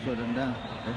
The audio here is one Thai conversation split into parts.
So rendah dan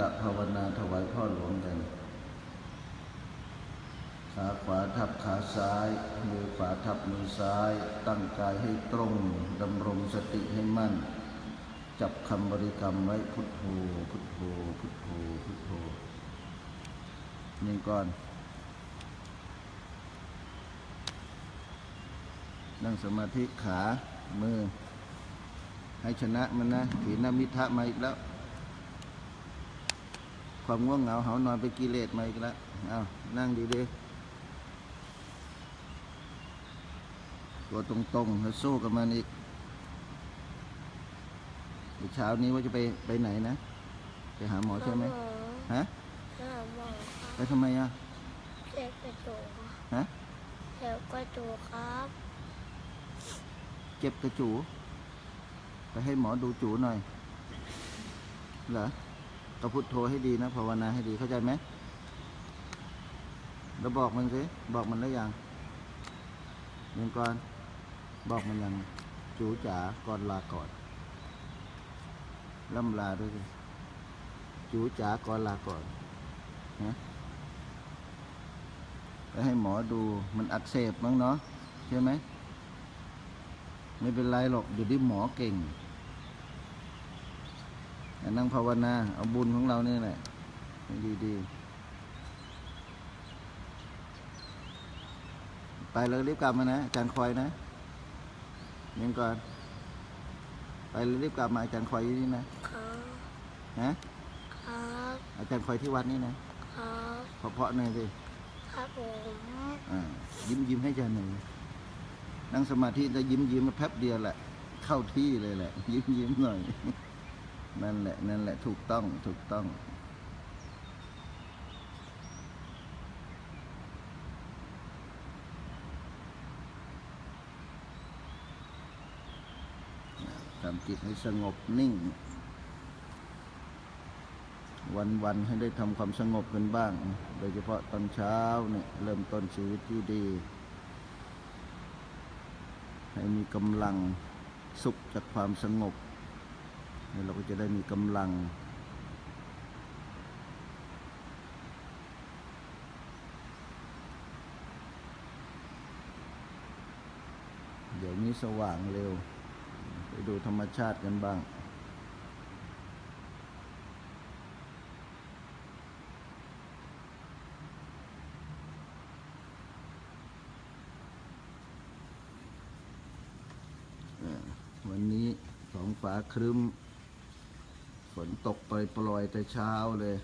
ตภาวนาถวายพ่อหลวงกัน ขาขวาทับขาซ้าย มือขวาทับมือซ้าย ตั้งกายให้ตรง ดำรงสติให้มั่น จับคำบริกรรมไว้พุทโธ พุทโธ พุทโธ พุทโธน้นก่อน นั่งสมาธิขา มือ ให้ชนะมันนะถีนมิทะมาอีกแล้ว ความง่วงเหงาเหานอนไปนกิเลสมาอีกแล้วเอานั่งดีๆตัวตรงๆแล้วสู้กับมันอีกเดี๋ยวเช้านี้ว่าจะไปไปไหนนะ ไปหาหมอใช่ไหมหมอฮะหาหมอคไปรับทำไมอะเจ็บกระจกฮะเจ็บกระจกครับ เจ็บกระจู ไปให้หมอดูจูหน่อยเหรอ ก็พุทโธให้ดีนะภาวนาให้ดีเข้าใจไหมแล้วบอกมันสิบอกมันแล้ยังเรียนก่อนบอกมันยังจูจ๋าก่อนลาก่อนล่ำลาด้วยสิจูจ๋าก่อนลาก่อนนะไปให้หมอดูมันอักเสบมั้งเนาะใช่ไหมไม่เป็นไรหรอกอยู่ที่หมอเก่ง นั่งภาวนา เอาบุญของเรานี่แหละให้ดีๆ ไปเลยรีบกลับมานะอาจารย์คอยนะเนียงก่อน ไปเลยรีบกลับมาอาจารย์คอยอยู่นี่นะครับฮะครับอาจารย์คอยที่วัดนี่นะครับเพราะๆหน่อยสิครับผมอ่ายิ้มยิ้มให้อาจารย์หน่อยนั่งสมาธิจะยิ้มยิ้มมาแป๊บเดียวแหละ เข้าที่เลยแหละ ยิ้มยิ้มหน่อย นั่นแหละ นั่นแหละ ถูกต้อง ถูกต้อง ทำจิตให้สงบนิ่ง วันวันๆให้ได้ทำความสงบกันบ้าง โดยเฉพาะตอนเช้าเนี่ย เริ่มต้นชีวิตที่ดี ให้มีกำลังสุขจากความสงบ เราก็จะได้มีกำลัง เดี๋ยวนี้สว่างเร็ว ไปดูธรรมชาติกันบ้างวันนี้สองฟ้าครึ้ม ฝนตกปล่อยๆแต่เช้าเลย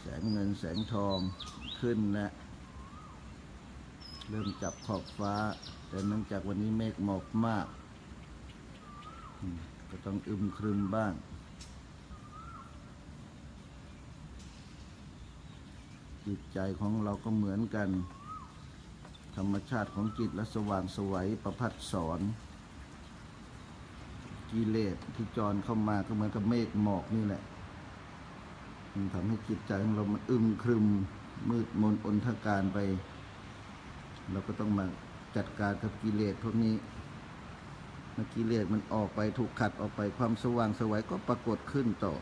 แสงเงินแสงทองขึ้นนะ เริ่มจับขอบฟ้า แต่เนื่องจากวันนี้เมฆหมอกมาก ก็ต้องอึมครึมบ้าง จิตใจของเราก็เหมือนกัน ธรรมชาติของจิตและสว่างสวัยประพัดสอนกิเลสที่จรเข้ามาก็เหมือนกับเมฆหมอกนี่แหละ มันทำให้จิตใจของเรามันอึมครึมมืดมนอนทการไป เราก็ต้องมาจัดการกับกิเลสพวกนี้เมื่อกิเลสมันออกไปถูกขัดออกไปความสว่างสวัยก็ปรากฏขึ้นต่อ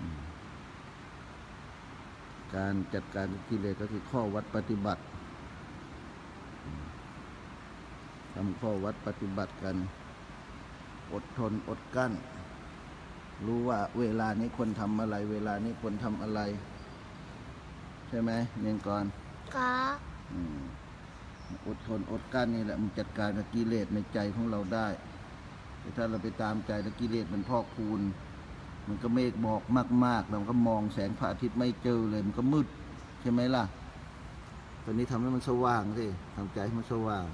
อืม การจัดการกับกิเลสก็คือข้อวัดปฏิบัติอืมทำข้อวัดปฏิบัติกัน อดทนอดกั้น รู้ว่าเวลานี้ควรทำอะไร เวลานี้ควรทำอะไร ใช่ไหมเนียนก่อนครับอืมอดทนอดกลั้นนี่แหละมันจัดการกับกิเลสในใจของเราได้แต่ถ้าเราไปตามใจแล้วกิเลสมันพอกพูน มันก็เมฆหมอกมากๆเราก็มองแสงพระอาทิตย์ไม่เจอเลยมันก็มืดใช่ไหมล่ะ ตอนนี้ทำให้มันสว่างสิทำใจให้มันสว่าง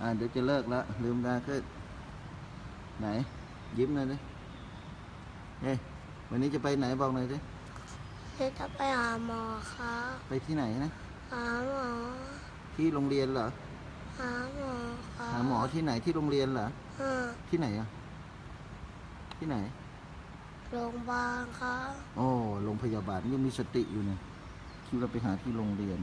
อ่าเดี๋ยวจะเลิกแล้วลืมตาขึ้นไหน ยิ้มหน่อยดิเฮ้ยวันนี้จะไปไหนบอกหน่อยสิเดี๋ยวจะไปหาหมอครับไปที่ไหนนะหาหมอ ที่โรงเรียนเหรอคหาหมอครับหาหมอที่ไหนที่โรงเรียนเหรออ่าที่ไหนอะที่ไหน โรงพยาบาลครับโอ้โรงพยาบาลยังมีสติอยู่เนี่ยคิดว่าไปหาที่โรงเรียน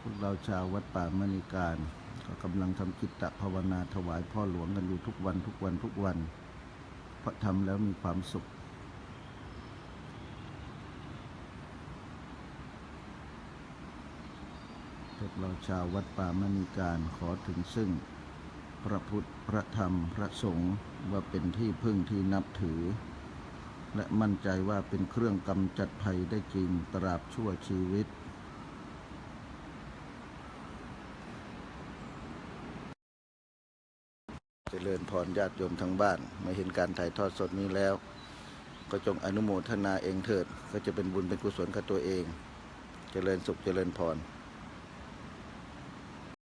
พวกเราชาววัดป่ามณีการ ก็กำลังทำกิตตภาวนาถวายพ่อหลวงกันอยู่ทุกวันทุกวันทุกวัน เพราะทำแล้วมีความสุข พวก เราชาววัดป่ามณีการขอถึงซึ่ง พระพุทธพระธรรมพระสงฆ์ว่าเป็นที่พึ่งที่นับถือ และมั่นใจว่าเป็นเครื่องกำจัดภัยได้จริงตราบชั่วชีวิตเจริญพรญาติโยมทั้งบ้านมาเห็นการถ่ายทอดสดนี้แล้ว ก็จงอนุโมทนาเองเถิด ก็จะเป็นบุญเป็นกุศลกับตัวเองเจริญสุขเจริญพร